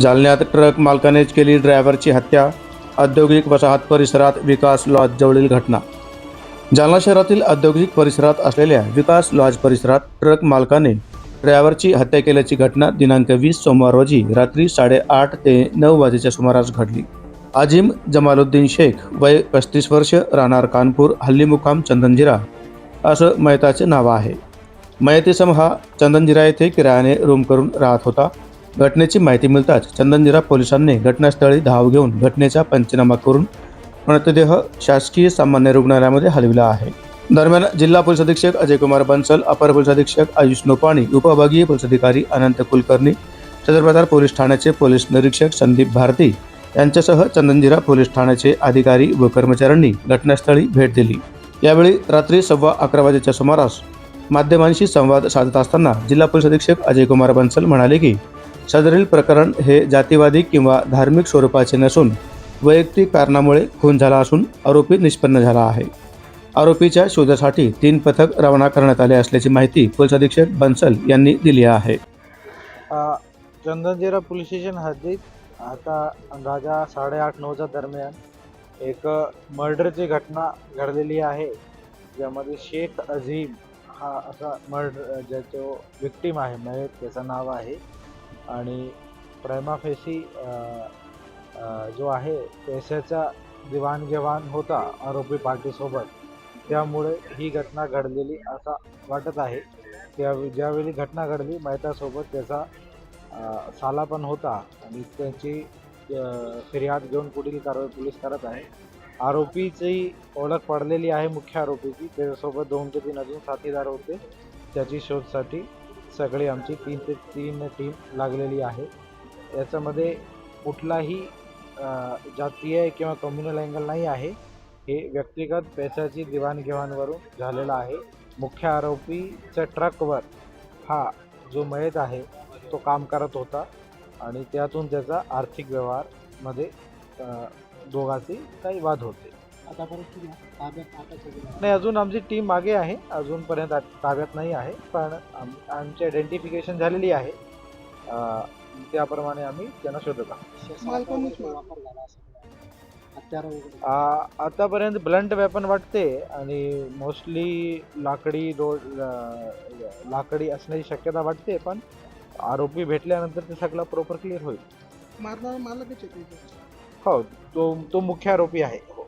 जालन्यात ट्रक मालकानेच केली ड्रायव्हरची हत्या. औद्योगिक वसाहत परिसरात विकास लॉज जवळील घटना. जालना शहरातील औद्योगिक परिसरात असलेल्या विकास लॉज परिसरात ट्रक मालकाने ड्रायव्हरची हत्या केल्याची घटना दिनांक वीस सोमवार रोजी रात्री साडेआठ ते नऊ वाजेच्या सुमारास घडली. आजिम जमालुद्दीन शेख वय पस्तीस वर्ष राहणार कानपूर हल्ली मुकाम चंदनजिरा असं मयताचे नाव आहे. मयतीसम हा चंदनजिरा येथे किरायाने रूम करून राहत होता. घटनेची माहिती मिळताच चंदनजिरा पोलिसांनी घटनास्थळी धाव घेऊन घटनेचा पंचनामा करून मृतदेह शासकीय सामान्य रुग्णालयामध्ये हलविला आहे. दरम्यान जिल्हा पोलीस अधीक्षक अजय कुमार बन्सल अपर पोलीस अधीक्षक आयुष नोपाणी उपविभागीय पोलीस अधिकारी अनंत कुलकर्णी सदर बाजार पोलीस ठाण्याचे पोलीस निरीक्षक संदीप भारती यांच्यासह चंदनजिरा पोलीस ठाण्याचे अधिकारी व कर्मचाऱ्यांनी घटनास्थळी भेट दिली. यावेळी रात्री सव्वा अकरा वाजेच्या सुमारास माध्यमांशी संवाद साधत असताना जिल्हा पोलीस अधीक्षक अजय कुमार बन्सल म्हणाले की सदरील प्रकरण हे जातीवादी किंवा धार्मिक स्वरूपाचे नसून वैयक्तिक कारणामुळे खून झाला असून आरोपी निष्पन्न झाला आहे. आरोपीच्या शोधासाठी तीन पथक रवाना करण्यात आले असल्याची माहिती पोलीस अधीक्षक बन्सल यांनी दिली आहे. चंदनजेरा पोलीस स्टेशन हद्दीत आता अंदाजा साडेआठ नऊच्या दरम्यान एक मर्डरची घटना घडलेली आहे. ज्यामध्ये शेख अझीम हा असा मर्डर ज्याचं विक्टीम आहे मयत त्याचं नाव आहे. आणि प्रेमाफेसी जो आहे पैशाचा देवाणघेवाण होता आरोपी पार्टीसोबत. त्यामुळे ही घटना घडलेली असा वाटत आहे. त्या ज्यावेळी घटना घडली मेहतासोबत त्याचा साला पण होता आणि त्यांची फिर्याद घेऊन पुढील कारवाई पोलीस करत आहे. आरोपीची ओळख पडलेली आहे मुख्य आरोपीची त्याच्यासोबत दोन ते तीन अजून साथीदार होते. त्याची शोधसाठी सगळी आमची तीन ते तीन टीम लागलेली आहे. याच्यामध्ये कुठलाही जातीय किंवा कम्युनल अँगल नाही आहे. हे व्यक्तिगत पैशाची देवाणघेवाणवरून झालेलं आहे. मुख्य आरोपीच्या ट्रकवर हा जो मयत आहे तो काम करत होता आणि त्यातून त्याचा आर्थिक व्यवहारमध्ये अ, दोघांचे काही वाद होते. नाही अजून आमची टीम मागे आहे. अजूनपर्यंत ताब्यात नाही आहे. पण आम आमची आयडेंटिफिकेशन झालेली आहे. त्याप्रमाणे आम्ही त्यांना शोधत आहोत. आ- आतापर्यंत ब्लंट वेपन वाटते आणि मोस्टली लाकडी रोड लाकडी असण्याची शक्यता वाटते पण आरोपी भेटल्यानंतर ते सगळं प्रॉपर क्लिअर होईल. हो तो तो मुख्य आरोपी आहे. हो.